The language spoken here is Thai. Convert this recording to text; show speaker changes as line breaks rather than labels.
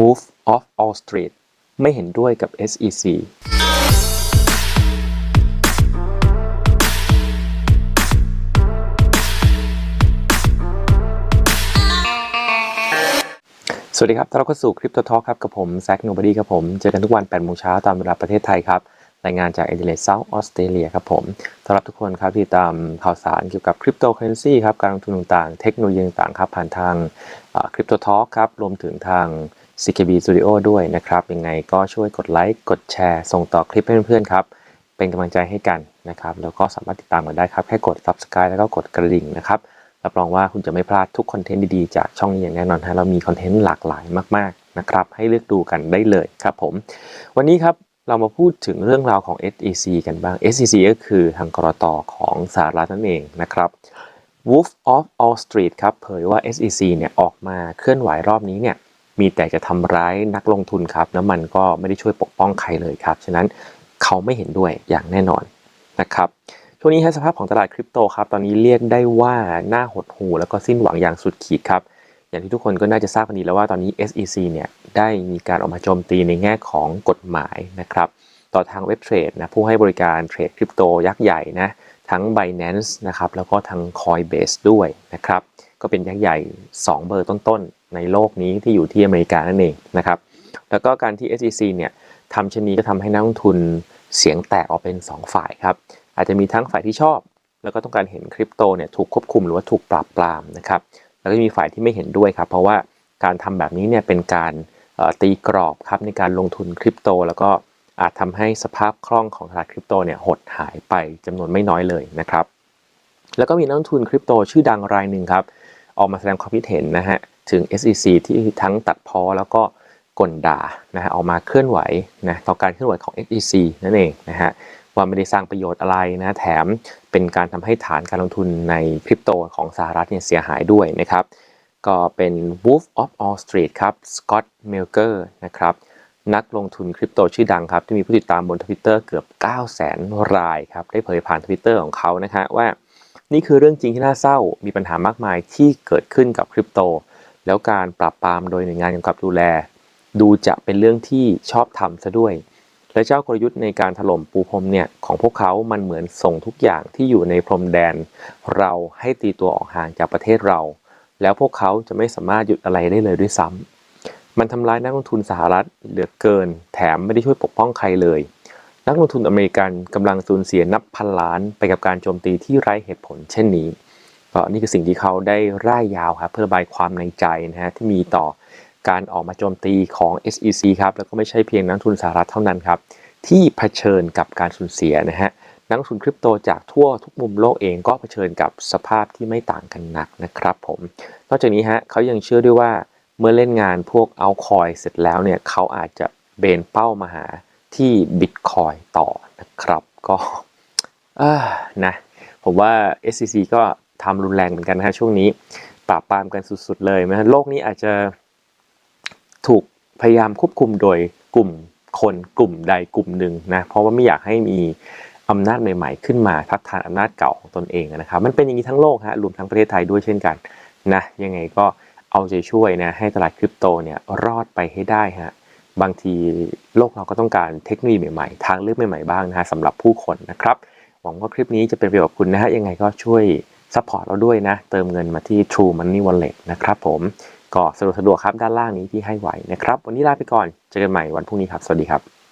Wolf of Wall Street ไม่เห็นด้วยกับ SEC สวัสดีครับต้อนรับเข้าสู่คริปโตทอ k ครับ กับผมแซคโนบดีครับผม เจอกันทุกวัน8โมงเช้าตามเวลาประเทศไทยครับ รายงานจากเอเดเลดเซาท์ออสเตรเลียครับผมต้อนรับทุกคนครับที่ตามข่าวสารเกี่ยวกับคริปโตเคอเรนซีครับ การลงทุนต่างๆ เทคโนโลยีต่างๆครับ ผ่านทางคริปโตทอ k ครับ รวมถึงทาง CKB Studio ด้วยนะครับ ยังไงก็ช่วยกดไลค์ กดแชร์ ส่งต่อคลิปให้เพื่อนๆครับ เป็นกำลังใจให้กันนะครับ แล้วก็สามารถติดตามกันได้ครับ แค่กด subscribe แล้วก็กดกระดิ่งนะครับ รับรองว่าคุณจะไม่พลาดทุกคอนเทนต์ดีๆ จากช่องนี้อย่างแน่นอนฮะเรามีคอนเทนต์หลากหลายมากๆนะครับ ให้เลือกดูกันได้เลยครับผม วันนี้ครับเรามาพูดถึงเรื่องราวของ SEC กันบ้าง SEC ก็คือทางกรตของสหรัฐนั่นเองนะครับ Wolf of All Street ครับเผยว่า SEC เนี่ยออกมาเคลื่อนไหวรอบนี้เนี่ย มีแต่จะทำร้ายนักลงทุนครับแล้วมันก็ไม่ได้ช่วยปกป้องใครเลยครับ ฉะนั้นเขาไม่เห็นด้วยอย่างแน่นอนนะครับช่วงนี้ฮะสภาพของตลาดคริปโตครับตอนนี้เรียกได้ว่าหน่าหดหู่แล้วก็สิ้นหวังอย่างสุดขีดครับอย่างที่ทุกคนก็น่าจะทราบกันดีแล้วว่าตอนนี้ SEC เนี่ยได้มีการออกมาโจมตีในแง่ของกฎหมายนะครับต่อทางเว็บเทรดนะผู้ให้บริการเทรดคริปโตยักษ์ใหญ่นะทั้ง Binance นะครับแล้วก็ทาง Coinbase ด้วยนะครับ ก็เป็นยักษ์ใหญ่ 2 เบอร์ต้นๆ ในโลกนี้ที่อยู่ที่อเมริกานั่นเองนะครับ แล้วก็การที่ SEC เนี่ยทำชนี้ก็ทำให้นักลงทุนเสียงแตกออกเป็น 2 ฝ่ายครับ อาจจะมีทั้งฝ่ายที่ชอบ แล้วก็ต้องการเห็นคริปโตเนี่ยถูกควบคุมหรือว่าถูกปราบปรามนะครับ แล้วก็มีฝ่ายที่ไม่เห็นด้วยครับ เพราะว่าการทำแบบนี้เนี่ยเป็นการตีกรอบครับในการลงทุนคริปโต แล้วก็อาจทำให้สภาพคล่องของตลาดคริปโตเนี่ยหดหายไปจำนวนไม่น้อยเลยนะครับ แล้วก็มีนักลงทุนคริปโตชื่อดังรายหนึ่งครับ ออกมาแสดงความคิดเห็นนะฮะถึง SEC ที่ทั้งตัดพอแล้วก็ก่นด่านะฮะออกมาเคลื่อนไหวนะต่อการเคลื่อนไหวของ SEC นั่นเองนะฮะว่าไม่ได้สร้างประโยชน์อะไรนะแถมเป็นการทำให้ฐานการลงทุนในคริปโตของสหรัฐเนี่ยเสียหายด้วยนะครับก็เป็น Wolf of Wall Street ครับสกอตต์เมลเกอร์นะครับนักลงทุนคริปโตชื่อดังครับ ที่มีผู้ติดตามบนทวิตเตอร์เกือบ 9 0 0 0 0 0 รายครับ ได้เผยผ่านทวิตเตอร์ของเขานะฮะว่า นี่คือเรื่องจริงที่น่าเศร้ามีปัญหามากมายที่เกิดขึ้นกับคริปโต แล้วการปราบปรามโดยหน่วยงานกำกับดูแล ดูจะเป็นเรื่องที่ชอบทำซะด้วย และเจ้ากลยุทธ์ในการถล่มปูพรมเนี่ยของพวกเขา มันเหมือนส่งทุกอย่างที่อยู่ในพรมแดน เราให้ตีตัวออกห่างจากประเทศเรา แล้วพวกเขาจะไม่สามารถหยุดอะไรได้เลยด้วยซ้ำมันทำร้ายนักลงทุนสหรัฐเหลือเกิน แถมไม่ได้ช่วยปกป้องใครเลย นักลงทุนอเมริกันกำลังสูญเสียนับพันล้านไปกับการโจมตีที่ไร้เหตุผล เช่นนี้ก็นี่คือสิ่งที่เขาได้ร่ายยาวครับเพื่อระบายความในใจนะฮะที่มีต่อการออกมาโจมตีของ SEC ครับแล้วก็ไม่ใช่เพียงนักทุนสหรัฐเท่านั้นครับที่เผชิญกับการสูญเสียนะฮะนักทุนคริปโตจากทั่วทุกมุมโลกเองก็เผชิญกับสภาพที่ไม่ต่างกันหนักนะครับผม นอกจากนี้ฮะเขายังเชื่อด้วยว่าเมื่อเล่นงานพวกเอาคอยเสร็จแล้วเนี่ยเขาอาจจะเบนเป้ามาหา ที่บิตคอยต่อนะครับ ก็นะ ผมว่า SEC ก็ทำรุนแรงเหมือนกันนะฮะช่วงนี้ปราบปรามกันสุดๆเลยนะโลกนี้อาจจะถูกพยายามควบคุมโดยกลุ่มคนกลุ่มใดกลุ่มหนึ่งนะ เพราะว่าไม่อยากให้มีอำนาจใหม่ๆ ขึ้นมาทัดทานอำนาจเก่าของตนเองนะครับ มันเป็นอย่างนี้ทั้งโลกฮะรวมทั้งประเทศไทยด้วยเช่นกันนะยังไงก็เอาใจช่วยนะให้ตลาดคริปโตเนี่ยรอดไปให้ได้ฮะ บางทีโลกเราก็ต้องการเทคโนโลยีใหม่ๆ ทางเลือกใหม่ๆบ้างนะฮะสำหรับผู้คนนะครับ หวังว่าคลิปนี้จะเป็นประโยชน์กับคุณนะฮะยังไงก็ช่วยซัพพอร์ตเราด้วยนะ เติมเงินมาที่ True Money Wallet นะครับผมก็สะดวกสะดวกครับด้านล่างนี้ที่ให้ไว้นะครับ วันนี้ลาไปก่อน เจอกันใหม่วันพรุ่งนี้ครับ สวัสดีครับ